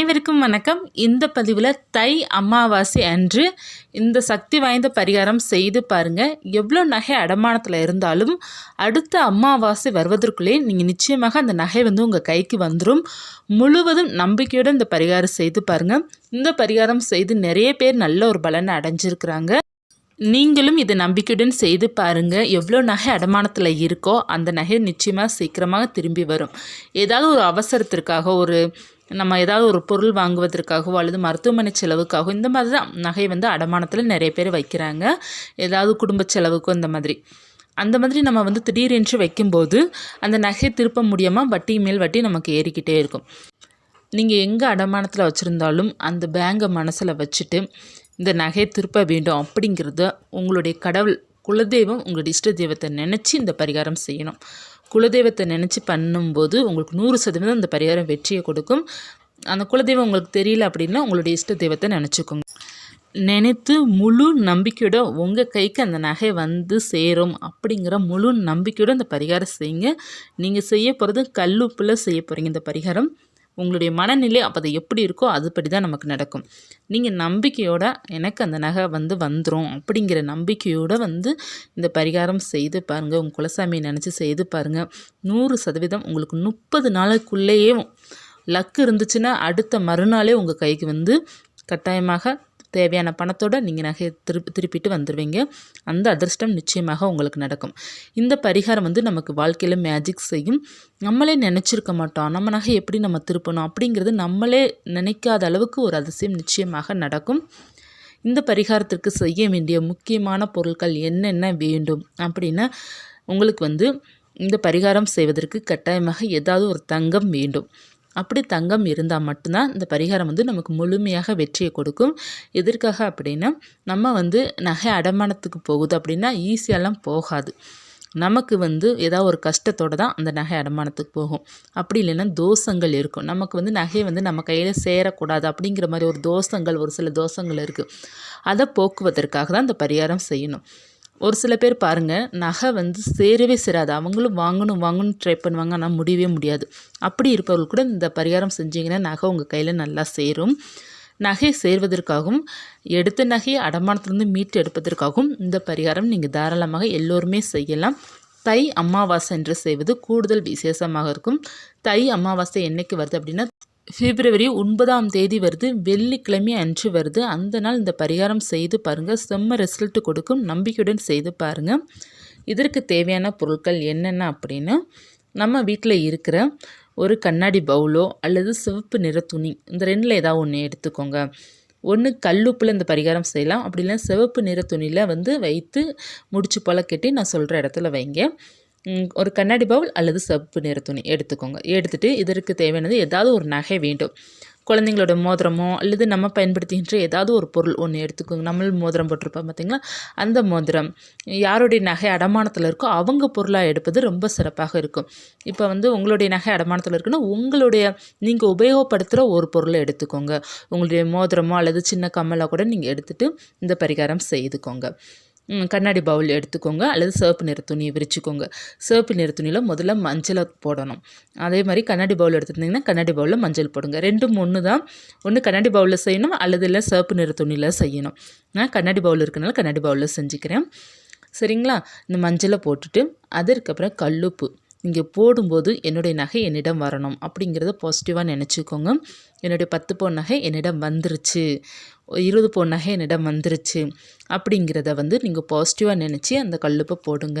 அனைவருக்கும் வணக்கம். இந்த பதிவில் தை அமாவாசை அன்று இந்த சக்தி வாய்ந்த பரிகாரம் செய்து பாருங்கள் எவ்வளோ நகை அடமானத்தில் இருந்தாலும் அடுத்த அமாவாசை வருவதற்குள்ளே நீங்கள் நிச்சயமாக அந்த நகை வந்து உங்கள் கைக்கு வந்துடும் முழுவதும் நம்பிக்கையோடு இந்த பரிகாரம் செய்து பாருங்கள் இந்த பரிகாரம் செய்து நிறைய பேர் நல்ல ஒரு பலனை அடைஞ்சிருக்கிறாங்க. நீங்களும் இதை நம்பிக்கையுடன் செய்து பாருங்கள் எவ்வளோ நகை அடமானத்தில் இருக்கோ அந்த நகை நிச்சயமாக சீக்கிரமாக திரும்பி வரும். ஏதாவது ஒரு அவசரத்திற்காக ஒரு நம்ம ஏதாவது ஒரு பொருள் வாங்குவதற்காகவோ அல்லது மருத்துவமனை செலவுக்காகவோ இந்த மாதிரி தான் நகை வந்து அடமானத்தில் நிறைய பேர் வைக்கிறாங்க. ஏதாவது குடும்ப செலவுக்கும் இந்த மாதிரி. அந்த மாதிரி நம்ம வந்து திடீரென்று வைக்கும்போது அந்த நகையை திருப்ப முடியாமல் வட்டி மேல் வட்டி நமக்கு ஏறிக்கிட்டே இருக்கும். நீங்கள் எங்கே அடமானத்தில் வச்சுருந்தாலும் அந்த பேங்கை மனசில் வச்சுட்டு இந்த நகையை திருப்ப வேண்டும் அப்படிங்கிறத உங்களுடைய கடவுள் குலதெய்வம் உங்களுடைய இஷ்ட தெய்வத்தை நினச்சி இந்த பரிகாரம் செய்யணும். குலதெய்வத்தை நினச்சி பண்ணும்போது உங்களுக்கு நூறு சதவீதம் அந்த பரிகாரம் வெற்றியை கொடுக்கும். அந்த குலதெய்வம் உங்களுக்கு தெரியல அப்படின்னா உங்களுடைய இஷ்ட தெய்வத்தை நினச்சிக்கோங்க. நினைத்து முழு நம்பிக்கையோட உங்கள் கைக்கு அந்த நகை வந்து சேரும் அப்படிங்கிற முழு நம்பிக்கையோட அந்த பரிகாரம் செய்யுங்க. நீங்கள் செய்ய போகிறது கல்லுப்பில் செய்ய போகிறீங்க இந்த பரிகாரம். உங்களுடைய மனநிலை அப்போ அது எப்படி இருக்கோ அதுபடி தான் நமக்கு நடக்கும். நீங்கள் நம்பிக்கையோட எனக்கு அந்த நகை வந்து வந்துடும் அப்படிங்கிற நம்பிக்கையோடு வந்து இந்த பரிகாரம் செய்து பாருங்கள் உங்கள் குலசாமியை நினச்சி செய்து பாருங்கள் நூறு சதவீதம் உங்களுக்கு முப்பது நாளுக்குள்ளேயே லக்கு இருந்துச்சுன்னா அடுத்த மறுநாளே உங்கள் கைக்கு வந்து கட்டாயமாக தேவையான பணத்தோடு நீங்கள் நகையை திருப்பி திருப்பிட்டு வந்துடுவீங்க அந்த அதிர்ஷ்டம் நிச்சயமாக உங்களுக்கு நடக்கும். இந்த பரிகாரம் வந்து நமக்கு வாழ்க்கையில் மேஜிக் செய்யும். நம்மளே நினச்சிருக்க மாட்டோம். நம்ம நகை எப்படி நம்ம திருப்பணும் அப்படிங்கிறது நம்மளே நினைக்காத அளவுக்கு ஒரு அதிசயம் நிச்சயமாக நடக்கும். இந்த பரிகாரத்திற்கு செய்ய வேண்டிய முக்கியமான பொருட்கள் என்னென்ன வேண்டும் அப்படின்னா உங்களுக்கு வந்து இந்த பரிகாரம் செய்வதற்கு கட்டாயமாக ஏதாவது ஒரு தங்கம் வேண்டும். அப்படி தங்கம் இருந்தால் மட்டும்தான் இந்த பரிகாரம் வந்து நமக்கு முழுமையாக வெற்றியை கொடுக்கும். எதற்காக அப்படின்னா நம்ம வந்து நகை அடமானத்துக்கு போகுது அப்படின்னா ஈஸியாலாம் போகாது. நமக்கு வந்து ஏதாவது ஒரு கஷ்டத்தோடு தான் அந்த நகை அடமானத்துக்கு போகும். அப்படி இல்லைன்னா தோஷங்கள் இருக்கும். நமக்கு வந்து நகை வந்து நம்ம கையில் சேரக்கூடாது அப்படிங்கிற மாதிரி ஒரு தோஷங்கள் ஒரு சில தோஷங்கள் இருக்குது அதை போக்குவதற்காக தான் இந்த பரிகாரம் செய்யணும். ஒரு சில பேர் பாருங்கள் நகை வந்து சேரவே சேராது. அவங்களும் வாங்கணும் வாங்கணும் ட்ரை பண்ணுவாங்க ஆனால் முடியவே முடியாது. அப்படி இருப்பவர்கள் கூட இந்த பரிகாரம் செஞ்சிங்கன்னா நகை உங்கள் கையில் நல்லா சேரும். நகை சேர்வதற்காகவும் எடுத்த நகையை அடமானத்திலிருந்து மீட்டு எடுப்பதற்காகவும் இந்த பரிகாரம் நீங்கள் தாராளமாக எல்லோருமே செய்யலாம். தை அமாவாசை என்று செய்வது கூடுதல் விசேஷமாக இருக்கும். தை அமாவாசை என்னைக்கு வருது அப்படின்னா பிப்ரவரி ஒன்பதாம் தேதி வருது. வெள்ளிக்கிழமை அன்று வருது. அந்த நாள் இந்த பரிகாரம் செய்து பாருங்கள் செம்ம ரிசல்ட் கொடுக்கும். நம்பிக்கையுடன் செய்து பாருங்கள் இதற்கு தேவையான பொருட்கள் என்னென்ன அப்படின்னா நம்ம வீட்டில் இருக்கிற ஒரு கண்ணாடி பவுலோ அல்லது சிவப்பு நிற துணி இந்த ரெண்டில் ஏதாவது ஒன்று எடுத்துக்கோங்க. ஒன்று கல்லுப்பில் இந்த பரிகாரம் செய்யலாம். அப்படி இல்லைன்னா சிவப்பு நிற துணியில் வந்து வைத்து முடிச்சு போல் கட்டி நான் சொல்கிற இடத்துல வைங்க. ஒரு கண்ணாடி பவுல் அல்லது சப்பு நிற துணி எடுத்துக்கோங்க. எடுத்துகிட்டு இதற்கு தேவையானது ஏதாவது ஒரு நகை வேண்டும். குழந்தைங்களோட மோதிரமோ அல்லது நம்ம பயன்படுத்துகின்ற ஏதாவது ஒரு பொருள் ஒன்று எடுத்துக்கோங்க. நம்ம மோதிரம் போட்டிருப்போம் பார்த்திங்களா அந்த மோதிரம் யாருடைய நகை அடமானத்தில் இருக்கோ அவங்க பொருளாக எடுப்பது ரொம்ப சிறப்பாக இருக்கும். இப்போ வந்து உங்களுடைய நகை அடமானத்தில் இருக்குன்னா உங்களுடைய நீங்கள் உபயோகப்படுத்துகிற ஒரு பொருளை எடுத்துக்கோங்க. உங்களுடைய மோதிரமோ அல்லது சின்ன கம்மலாக கூட நீங்கள் எடுத்துகிட்டு இந்த பரிகாரம் செய்துக்கோங்க. கண்ணாடி பவுல் எடுத்துக்கோங்க அல்லது சிவப்பு நிற துணியை விரிச்சுக்கோங்க. சிவப்பு நிற துணியில் முதல்ல மஞ்சளை போடணும். அதே மாதிரி கண்ணாடி பவுல் எடுத்துருந்தீங்கன்னா கண்ணாடி பவுலில் மஞ்சள் போடுங்க. ரெண்டும் ஒன்று தான். ஒன்று கண்ணாடி பவுலில் செய்யணும் அல்லது இல்லை சிவப்பு நிற துணியில் செய்யணும். நான் கண்ணாடி பவுல் இருக்கனால கண்ணாடி பவுலில் செஞ்சுக்கிறேன். சரிங்களா? இந்த மஞ்சளை போட்டுட்டு அதற்கப்புறம் கல்லுப்பு. இங்கே போடும்போது என்னுடைய நகை என்னிடம் வரணும். அப்படிங்கிறத பாசிட்டிவாக நினச்சிக்கோங்க. என்னுடைய பத்து பவுன் நகை என்னிடம் வந்துருச்சு. இருபது பவுன் நகை என்னிடம் வந்துருச்சு. அப்படிங்கிறத வந்து நீங்கள் பாசிட்டிவாக நினச்சி அந்த கல்லுப்பை போடுங்க.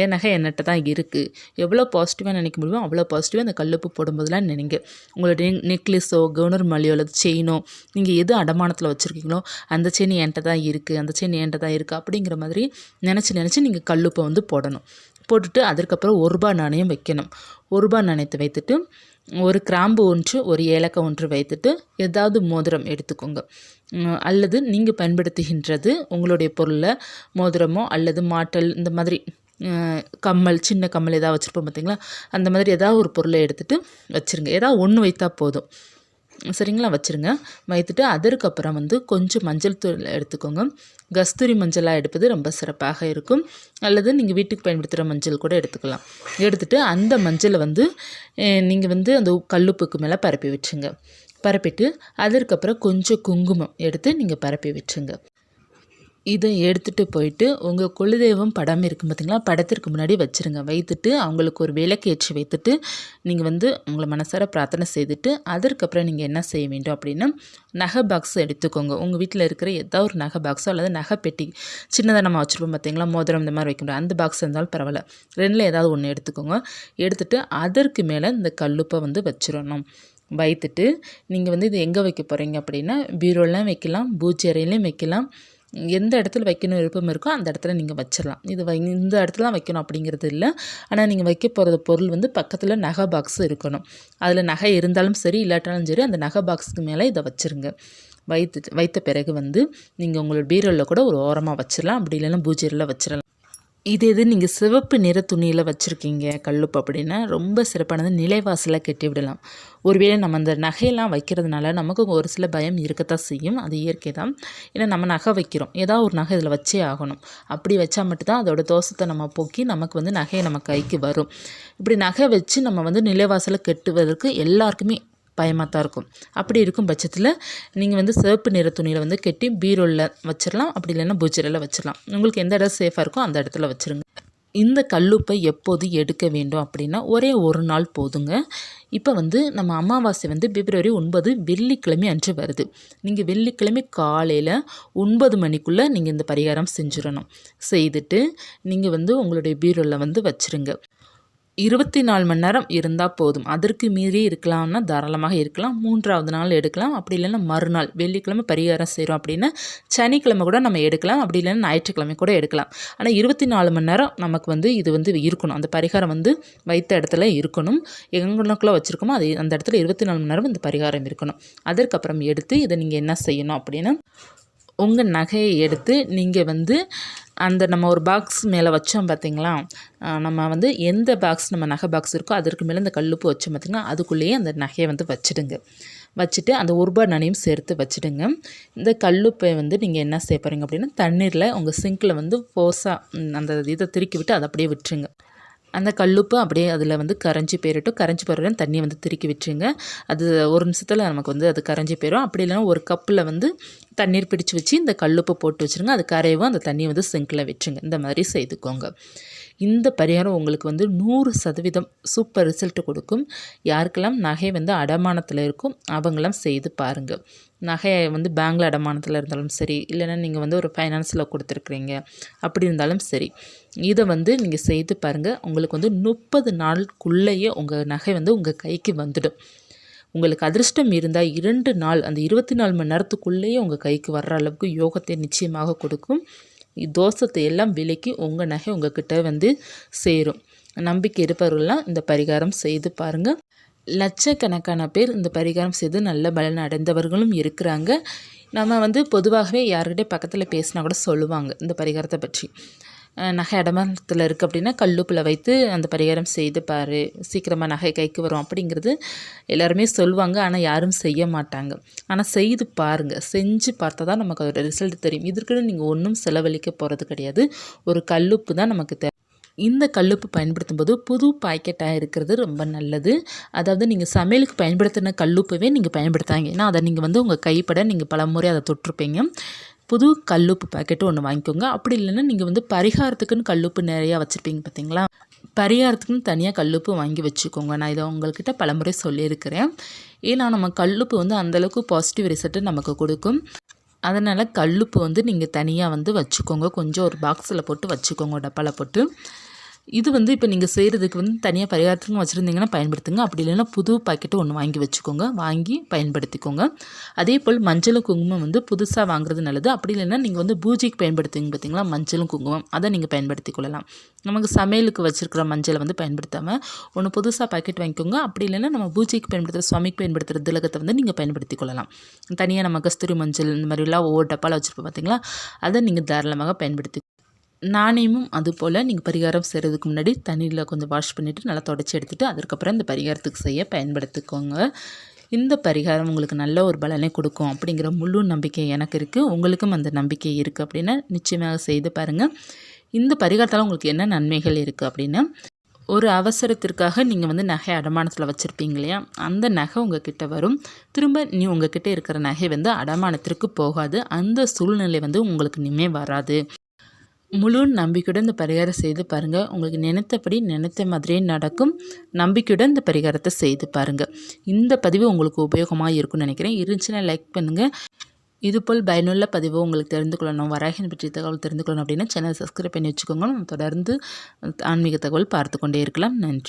என் நகை என்னட்ட தான் இருக்குது எவ்வளோ பாசிட்டிவாக நினைக்க முடியுமோ அவ்வளோ பாசிட்டிவாக அந்த கல்லுப்பு போடும்போதெல்லாம் நினைங்க. உங்களுடைய நெக்லஸோ கவுனர் மலையோ அல்லது செயினோ நீங்கள் எது அடமானத்தில் வச்சுருக்கீங்களோ அந்த செயின் என்கிட்ட தான் இருக்குது அந்த செயின் என்கிட்ட தான் இருக்குது அப்படிங்கிற மாதிரி நினச்சி நினச்சி நீங்கள் கல்லுப்பை வந்து போடணும். போட்டுட்டு அதுக்கப்புறம் ஒரு ரூபா நாணயம் வைக்கணும். ஒரு ரூபா நாணயத்தை வைத்துட்டு ஒரு கிராம்பு ஒன்று ஒரு ஏலக்காய் ஒன்று வைத்துட்டு ஏதாவது மோதிரம் எடுத்துக்கோங்க. அல்லது நீங்கள் பயன்படுத்துகின்றது உங்களுடைய பொருளில் மோதிரமோ அல்லது மாட்டல் இந்த மாதிரி கம்மல் சின்ன கம்மல் ஏதாவது வச்சுருப்போம் பார்த்தீங்களா அந்த மாதிரி ஏதாவது ஒரு பொருளை எடுத்துகிட்டு வச்சுருங்க. ஏதாவது ஒன்று வைத்தா போதும். சரிங்களா? வச்சுருங்க. வைத்துட்டு அதற்கப்புறம் வந்து கொஞ்சம் மஞ்சள் தூள் எடுத்துக்கோங்க. கஸ்தூரி மஞ்சளாக எடுப்பது ரொம்ப சிறப்பாக இருக்கும். அல்லது நீங்கள் வீட்டுக்கு பயன்படுத்துகிற மஞ்சள் கூட எடுத்துக்கலாம். எடுத்துகிட்டு அந்த மஞ்சளை வந்து நீங்கள் வந்து அந்த கல்லுப்புக்கு மேலே பரப்பி வச்சுங்க. பரப்பிட்டு அதற்கப்புறம் கொஞ்சம் குங்குமம் எடுத்து நீங்கள் பரப்பி விட்டுருங்க இதை எடுத்துகிட்டு போயிட்டு உங்கள் குலதெய்வம் படம் இருக்கும் பார்த்தீங்களா படத்திற்கு முன்னாடி வச்சுருங்க. வைத்துட்டு அவங்களுக்கு ஒரு விளக்கேற்றி வைத்துட்டு நீங்கள் வந்து உங்களை மனசார பிரார்த்தனை செய்துட்டு அதற்கப்புறம் நீங்கள் என்ன செய்ய வேண்டும் அப்படின்னா நகை பாக்ஸ் எடுத்துக்கோங்க. உங்கள் வீட்டில் இருக்கிற ஏதாவது ஒரு நகை பாக்ஸோ அல்லது நகை பெட்டி சின்னதாக நம்ம வச்சுருப்போம் பார்த்தீங்களா மோதிரம் இந்த மாதிரி வைக்க முடியாது அந்த பாக்ஸ் இருந்தாலும் பரவாயில்ல. ரெண்டில் ஏதாவது ஒன்று எடுத்துக்கோங்க. எடுத்துகிட்டு அதற்கு மேலே இந்த கல்லுப்பை வந்து வச்சிடணும் வைத்துட்டு நீங்கள் வந்து இது எங்கே வைக்க போகிறீங்க அப்படின்னா பீரோலாம் வைக்கலாம் பூச்சி அறையிலையும் வைக்கலாம். எந்த இடத்துல வைக்கணும் விருப்பம் இருக்கோ அந்த இடத்துல நீங்கள் வச்சிடலாம் இது வை இந்த இடத்துல தான் வைக்கணும் அப்படிங்கிறது இல்லை. ஆனால் நீங்கள் வைக்க போகிற பொருள் வந்து பக்கத்தில் நகை பாக்ஸ் இருக்கணும். அதில் நகை இருந்தாலும் சரி இல்லாட்டாலும் சரி அந்த நகை பாக்ஸுக்கு மேலே இதை வச்சுருங்க. வைத்து வைத்த பிறகு வந்து நீங்கள் உங்களோட பீரோவில் கூட ஒரு ஓரமாக வச்சிடலாம் அப்படி இல்லைன்னா பூஜையில் வச்சிடலாம் இது எது நீங்கள் சிவப்பு நிற துணியில் வச்சுருக்கீங்க கல்லுப்பு அப்படின்னா ரொம்ப சிறப்பானது. நிலைவாசலாக கட்டி விடலாம் ஒருவேளை நம்ம அந்த நகையெல்லாம் வைக்கிறதுனால நமக்கு ஒரு சில பயம் இருக்கத்தான் செய்யும். அது இயற்கை தான் ஏன்னா நம்ம நகை வைக்கிறோம். ஏதாவது ஒரு நகை இதில் வச்சே ஆகணும். அப்படி வச்சா மட்டும்தான் அதோட தோஷத்தை நம்ம போக்கி நமக்கு வந்து நகையை நம்ம கைக்கு வரும். இப்படி நகை வச்சு நம்ம வந்து நிலைவாசலை கட்டுவதற்கு எல்லாருக்குமே பயமாக தான் இருக்கும். அப்படி இருக்கும் பட்சத்தில் நீங்கள் வந்து சிவப்பு நிற துணியில் வந்து கட்டி பீரோலில் வச்சிடலாம் அப்படி இல்லைன்னா பூஜரில் வச்சிடலாம் உங்களுக்கு எந்த இடம் சேஃபாக இருக்கோ அந்த இடத்துல வச்சுருங்க. இந்த கல்லுப்பை எப்போது எடுக்க வேண்டும் அப்படின்னா ஒரே ஒரு நாள் போதுங்க. இப்போ வந்து நம்ம அமாவாசை வந்து பிப்ரவரி ஒன்பது வெள்ளிக்கிழமை அன்று வருது. நீங்கள் வெள்ளிக்கிழமை காலையில் ஒன்பது மணிக்குள்ளே நீங்கள் இந்த பரிகாரம் செஞ்சிடணும். செய்துட்டு நீங்கள் வந்து உங்களுடைய பீரோவில் வந்து வச்சுருங்க. இருபத்தி நாலு மணி நேரம் இருந்தால் போதும். அதற்கு மீறி இருக்கலாம்னா தாராளமாக இருக்கலாம். மூன்றாவது நாள் எடுக்கலாம். அப்படி இல்லைன்னா மறுநாள் வெள்ளிக்கிழமை பரிகாரம் செய்கிறோம் அப்படின்னா சனிக்கிழமை கூட நம்ம எடுக்கலாம். அப்படி இல்லைன்னா ஞாயிற்றுக்கிழமை கூட எடுக்கலாம். ஆனால் இருபத்தி நாலு மணி நேரம் நமக்கு வந்து இது வந்து இருக்கணும். அந்த பரிகாரம் வந்து வைத்த இடத்துல இருக்கணும். எங்களுக்குள்ளே வச்சுருக்கோமோ அது அந்த இடத்துல இருபத்தி நாலு மணி நேரம் இந்த பரிகாரம் இருக்கணும். அதற்கப்புறம் எடுத்து இதை நீங்கள் என்ன செய்யணும் அப்படின்னா உங்கள் நகையை எடுத்து நீங்கள் வந்து அந்த நம்ம ஒரு பாக்ஸ் மேலே வச்சோம் பார்த்திங்களா நம்ம வந்து எந்த பாக்ஸ் நம்ம நகை பாக்ஸ் இருக்கோ அதற்கு மேலே இந்த கல்லுப்பு வச்சோம் பார்த்திங்கன்னா அதுக்குள்ளேயே அந்த நகையை வந்து வச்சுடுங்க. வச்சுட்டு அந்த ஒரு ரூபாய் நாணயம் சேர்த்து வச்சுடுங்க. இந்த கல்லுப்பை வந்து நீங்கள் என்ன செய்ய போகிறீங்க அப்படின்னா தண்ணீரில் உங்கள் சிங்கில் வந்து ஃபோர்ஸாக அந்த இதை திருக்கி விட்டு அதை அப்படியே விட்டுருங்க. அந்த கல்லுப்பு அப்படியே அதில் வந்து கரைஞ்சி போயிடட்டும் கரைஞ்சி போகிற தண்ணியை வந்து திருக்கி விட்டுருங்க. அது ஒரு நிமிஷத்தில் நமக்கு வந்து அது கரைஞ்சி போயிடும் அப்படி இல்லைன்னா ஒரு கப்பில் வந்து தண்ணீர் பிடிச்சி வச்சு இந்த கல்லுப்பு போட்டு வச்சுருங்க. அது கரையவும் அந்த தண்ணியை வந்து சிங்கில் விட்டுருங்க. இந்த மாதிரி செய்துக்கோங்க. இந்த பரிகாரம் உங்களுக்கு வந்து நூறு சதவீதம் சூப்பர் ரிசல்ட் கொடுக்கும். யாருக்கெல்லாம் நகை வந்து அடமானத்தில் இருக்கும் அவங்களாம் செய்து பாருங்கள் நகையை வந்து பேங்கில் அடமானத்தில் இருந்தாலும் சரி இல்லைன்னா நீங்கள் வந்து ஒரு ஃபைனான்ஸில் கொடுத்துருக்குறீங்க. அப்படி இருந்தாலும் சரி இதை வந்து நீங்கள் செய்து பாருங்கள் உங்களுக்கு வந்து முப்பது நாளுக்குள்ளேயே உங்கள் நகை வந்து உங்கள் கைக்கு வந்துடும். உங்களுக்கு அதிர்ஷ்டம் இருந்தால் இரண்டு நாள் அந்த இருபத்தி நாலு மணி நேரத்துக்குள்ளேயே உங்கள் கைக்கு வர்ற அளவுக்கு யோகத்தை நிச்சயமாக கொடுக்கும். தோஷத்தை எல்லாம் விலக்கி உங்கள் நகை உங்கள்கிட்ட வந்து சேரும். நம்பிக்கை இருப்பவர்கள்லாம் இந்த பரிகாரம் செய்து பாருங்கள் லட்சக்கணக்கான பேர் இந்த பரிகாரம் செய்து நல்ல பலன் அடைந்தவர்களும் இருக்கிறாங்க. நம்ம வந்து பொதுவாகவே யார்கிட்டே பக்கத்தில் பேசினா கூட சொல்லுவாங்க இந்த பரிகாரத்தை பற்றி. நகை இடமத்தில் இருக்குது அப்படின்னா கல்லுப்பில் வைத்து அந்த பரிகாரம் செய்து பாரு. சீக்கிரமாக நகை கைக்கு வரும் அப்படிங்கிறது எல்லாருமே சொல்லுவாங்க. ஆனால் யாரும் செய்ய மாட்டாங்க. ஆனால் செய்து பாருங்கள் செஞ்சு பார்த்தா தான் நமக்கு அதோட ரிசல்ட் தெரியும். இதற்குன்னு நீங்கள் ஒன்றும் செலவழிக்க போகிறது கிடையாது. ஒரு கல்லுப்பு தான் நமக்கு தேவை. இந்த கல்லுப்பு பயன்படுத்தும் போது புது பாக்கெட்டாக இருக்கிறது ரொம்ப நல்லது. அதாவது நீங்கள் சமையலுக்கு பயன்படுத்தின கல்லுப்பவே நீங்கள் பயன்படுத்தாங்க ஏன்னா அதை நீங்கள் வந்து உங்கள் கைப்பட நீங்கள் பல முறை அதை தொட்டிருப்பீங்க. புது கல்லுப்பு பாக்கெட்டு ஒன்று வாங்கிக்கோங்க. அப்படி இல்லைன்னா நீங்கள் வந்து பரிகாரத்துக்குன்னு கல்லுப்பு நிறையா வச்சுருப்பீங்க பார்த்தீங்களா பரிகாரத்துக்குன்னு தனியாக கல்லுப்பு வாங்கி வச்சுக்கோங்க. நான் இதை உங்கள்கிட்ட பலமுறை சொல்லியிருக்கிறேன். ஏன்னா நம்ம கல்லுப்பு வந்து அந்தளவுக்கு பாசிட்டிவ் ரிசல்ட்டு நமக்கு கொடுக்கும். அதனால் கல்லுப்பு வந்து நீங்கள் தனியாக வந்து வச்சுக்கோங்க. கொஞ்சம் ஒரு பாக்ஸில் போட்டு வச்சுக்கோங்க. டப்பாவில் போட்டு. இது வந்து இப்போ நீங்கள் செய்கிறதுக்கு வந்து தனியாக பரிகாரத்துக்கும் வச்சுருந்தீங்கன்னா பயன்படுத்துங்க. அப்படி இல்லைன்னா புது பாக்கெட்டு ஒன்று வாங்கி வச்சுக்கோங்க. வாங்கி பயன்படுத்திக்கோங்க. அதே போல் மஞ்சளும் குங்குமம் வந்து புதுசாக வாங்குறது நல்லது. அப்படி இல்லைன்னா நீங்கள் வந்து பூஜைக்கு பயன்படுத்துவீங்க பார்த்தீங்களா மஞ்சளும் குங்குமம். அதை நீங்கள் பயன்படுத்தி கொள்ளலாம். நமக்கு சமையலுக்கு வச்சுருக்கிற மஞ்சளை வந்து பயன்படுத்தாமல் ஒன்று புதுசாக பாக்கெட் வாங்கிக்கோங்க. அப்படி இல்லைன்னா நம்ம பூஜைக்கு பயன்படுத்துகிற சுவாமிக்கு பயன்படுத்துகிற திலகத்தை வந்து நீங்கள் பயன்படுத்தி கொள்ளலாம். தனியாக நம்ம கஸ்தூரி மஞ்சள் இந்த மாதிரிலாம் ஒவ்வொரு டப்பாவில் வச்சுருப்போம் பார்த்தீங்களா அதை நீங்கள் தாராளமாக பயன்படுத்தி நாணயமும் அதுபோல் நீங்கள் பரிகாரம் செய்கிறதுக்கு முன்னாடி தண்ணியில் கொஞ்சம் வாஷ் பண்ணிவிட்டு நல்லா தொடச்சி எடுத்துகிட்டு அதுக்கப்புறம் இந்த பரிகாரத்துக்கு செய்ய பயன்படுத்திக்கோங்க. இந்த பரிகாரம் உங்களுக்கு நல்ல ஒரு பலனை கொடுக்கும் அப்படிங்கிற முழு நம்பிக்கை எனக்கு இருக்குது உங்களுக்கும் அந்த நம்பிக்கை இருக்குது அப்படின்னா நிச்சயமாக செய்து பாருங்கள் இந்த பரிகாரத்தால் உங்களுக்கு என்ன நன்மைகள் இருக்குது அப்படின்னா ஒரு அவசரத்திற்காக நீங்கள் வந்து நகை அடமானத்தில் வச்சுருப்பீங்க இல்லையா? அந்த நகை உங்ககிட்ட வரும். திரும்ப நீ உங்கள் கிட்டே இருக்கிற நகை வந்து அடமானத்திற்கு போகாது. அந்த சூழ்நிலை வந்து உங்களுக்கு இனிமே வராது. முழு நம்பிக்கையுடன் இந்த பரிகாரம் செய்து பாருங்கள் உங்களுக்கு நினைத்தபடி நினைத்த மாதிரியே நடக்கும். நம்பிக்கையுடன் இந்த பரிகாரத்தை செய்து பாருங்கள் இந்த பதிவு உங்களுக்கு உபயோகமாக இருக்கும்னு நினைக்கிறேன். இருந்துச்சுன்னா லைக் பண்ணுங்கள் இதுபோல் பயனுள்ள பதிவு உங்களுக்கு தெரிந்து கொள்ளணும். வராகின் பற்றிய தகவல் தெரிந்து கொள்ளணும் அப்படின்னா சேனல் சப்ஸ்கிரைப் பண்ணி வச்சுக்கோங்க. நம்ம தொடர்ந்து ஆன்மீக தகவல் பார்த்து கொண்டே இருக்கலாம். நன்றி.